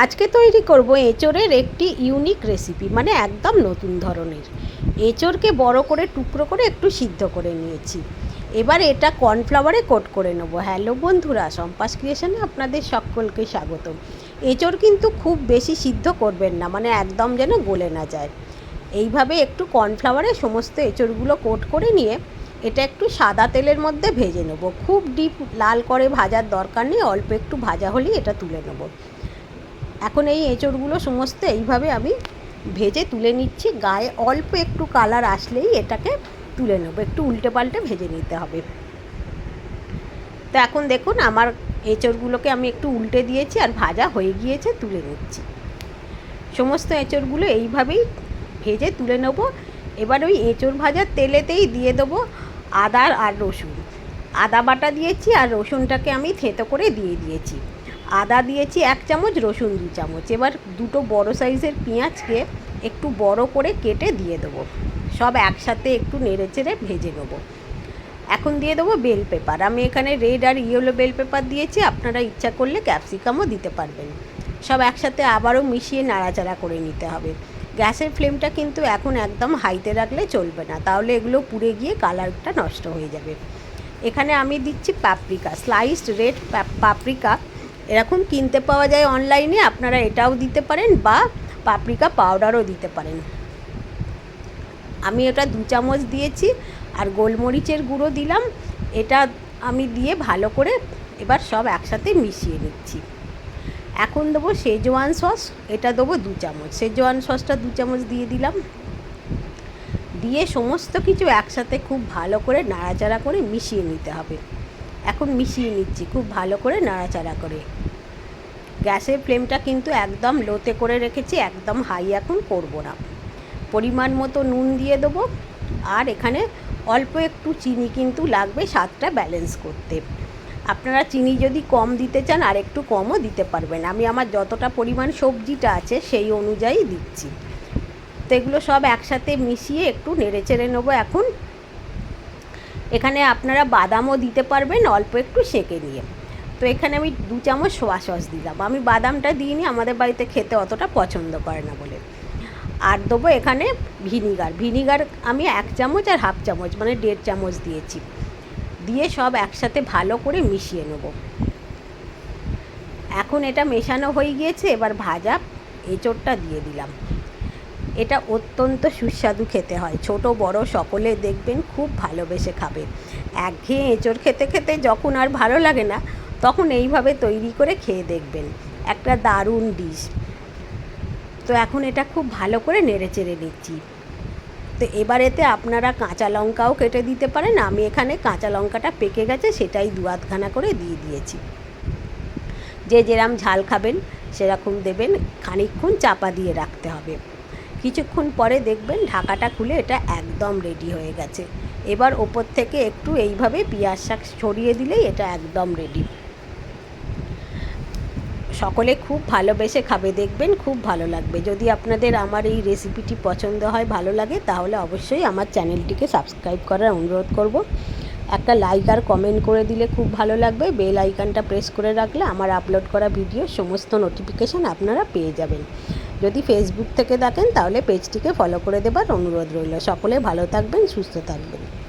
আজকে তৈরি করব এঁচোড়ের একটি ইউনিক রেসিপি মানে একদম নতুন ধরনের। এঁচোড়কে বড় করে টুকরো করে একটু সিদ্ধ করে নিয়েছি। এবার এটা কর্নফ্লাওয়ারে কোট করে নেব। হ্যালো বন্ধুরা সম্পাস ক্রিয়েশনে আপনাদের সকলকে স্বাগত এঁচোড় কিন্তু খুব বেশি সিদ্ধ করবেন না মানে একদম যেন গলে না যায়। এইভাবে একটু কর্নফ্লাওয়ারে সমস্ত এঁচোড়গুলো কোট করে নিয়ে এটা একটু সাদা তেলের মধ্যে ভেজে নেব। খুব ডিপ লাল করে ভাজার দরকার নেই, অল্প একটু ভাজা হলেই এটা তুলে নেব। এখন এই এঁচড়গুলো সমস্ত এইভাবে আমি ভেজে তুলে নিচ্ছি। গায়ে অল্প একটু কালার আসলেই এটাকে তুলে নেব। একটু উল্টে পাল্টে ভেজে নিতে হবে। তো এখন দেখুন, আমার এঁচড়গুলোকে আমি একটু উল্টে দিয়েছি আর ভাজা হয়ে গিয়েছে, তুলে নিচ্ছি। সমস্ত এঁচড়গুলো এইভাবেই ভেজে তুলে নেব। এবার ওই এঁচড় ভাজার তেলেতেই দিয়ে দেবো আদা আর রসুন। আদা বাটা দিয়েছি আর রসুনটাকে আমি থেঁতো করে দিয়ে দিয়েছি। আদা দিয়েছি এক চামচ, রসুন দু চামচ। এবার দুটো বড় সাইজের পেঁয়াজকে একটু বড় করে কেটে দিয়ে দেবো। সব একসাথে একটু নেড়ে চেড়ে ভেজে নেব। এখন দিয়ে দেবো বেল পেপার। আমি এখানে রেড আর ইয়েলো বেল পেপার দিয়েছি, আপনারা ইচ্ছা করলে ক্যাপসিকামও দিতে পারবেন। সব একসাথে আবারও মিশিয়ে নাড়াচাড়া করে নিতে হবে। গ্যাসের ফ্লেমটা কিন্তু এখন একদম হাইতে রাখলে চলবে না, তাহলে এগুলো পুড়ে গিয়ে কালারটা নষ্ট হয়ে যাবে। এখানে আমি দিচ্ছি পাপরিকা, স্লাইসড রেড পাপরিকা এরকম কিনতে পাওয়া যায় অনলাইনে, আপনারা এটাও দিতে পারেন বা পাপরিকা পাউডারও দিতে পারেন। আমি এটা দু চামচ দিয়েছি আর গোলমরিচের গুঁড়ো দিলাম, এটা আমি দিয়ে ভালো করে এবার সব একসাথে মিশিয়ে নিচ্ছি। এখন দেবো শেজওয়ান সস, এটা দেবো দু চামচ। শেজওয়ান সসটা দু চামচ দিয়ে দিলাম। দিয়ে সমস্ত কিছু একসাথে খুব ভালো করে নাড়াচাড়া করে মিশিয়ে নিতে হবে। এখন মিশিয়ে নিচ্ছি, খুব ভালো করে নাড়াচাড়া করে। গ্যাসের ফ্লেমটা কিন্তু একদম লোতে করে রেখেছি, একদম হাই এখন করব না। পরিমাণ মতো নুন দিয়ে দেবো, আর এখানে অল্প একটু চিনি কিন্তু লাগবে স্বাদটা ব্যালেন্স করতে। আপনারা চিনি যদি কম দিতে চান, আর একটু কমও দিতে পারবেন। আমি আমার যতটা পরিমাণ সবজিটা আছে সেই অনুযায়ী দিচ্ছি। তো এগুলো সব একসাথে মিশিয়ে একটু নেড়ে চেড়ে নেব এখন। এখানে আপনারা বাদামও দিতে পারবেন, অল্প একটু সেঁকে নিয়ে। তো এখানে আমি দু চামচ সোয়া সস দিলাম। আমি বাদামটা দিইনি, আমাদের বাড়িতে খেতে অতটা পছন্দ করে না বলে। আর দেবো এখানে ভিনিগার। ভিনিগার আমি এক চামচ আর হাফ চামচ মানে দেড় চামচ দিয়েছি। দিয়ে সব একসাথে ভালো করে মিশিয়ে নেব। এখন এটা মেশানো হয়ে গিয়েছে, এবার ভাজা এঁচোড়টা দিয়ে দিলাম। এটা অত্যন্ত সুস্বাদু খেতে হয়। ছোট, বড় সকলে দেখবেন খুব ভালোবেসে খাবে। একঘেয়ে এঁচোড় খেতে খেতে যখন আর ভালো লাগে না, তখন এইভাবে তৈরি করে খেয়ে দেখবেন। একটা দারুণ ডিশ তো এখন এটা খুব ভালো করে নেড়ে চেড়ে নিচ্ছি। তো এবার এতে আপনারা কাঁচা লঙ্কাও কেটে দিতে পারেন। আমি এখানে কাঁচা লঙ্কাটা পেকে গেছে, সেটাই দু আধখানা করে দিয়ে দিয়েছি। যে যেরাম ঝাল খাবেন, সেরকম দেবেন। খানিকক্ষণ চাপা দিয়ে রাখতে হবে। কিছুক্ষণ পরে দেখবেন ঢাকাটা খুলে এটা একদম রেডি হয়ে গেছে। এবার ওপর থেকে একটু এইভাবে পেঁয়াজ শাক ছড়িয়ে দিলেই এটা একদম রেডি সকলে খুব ভালোবেসে খাবে, দেখবেন খুব ভালো লাগবে। যদি আপনাদের আমার এই রেসিপিটি পছন্দ হয়, ভালো লাগে, তাহলে অবশ্যই আমার চ্যানেলটিকে সাবস্ক্রাইব করার অনুরোধ করব। একটা লাইক আর কমেন্ট করে দিলে খুব ভালো লাগবে। বেল আইকনটা প্রেস করে রাখলে আমার আপলোড করা ভিডিও সমস্ত নোটিফিকেশান আপনারা পেয়ে যাবেন। যদি ফেসবুক থেকে দেখেন, তাহলে পেজটিকে ফলো করে দেবার অনুরোধ রইল। সকলে ভালো থাকবেন, সুস্থ থাকবেন।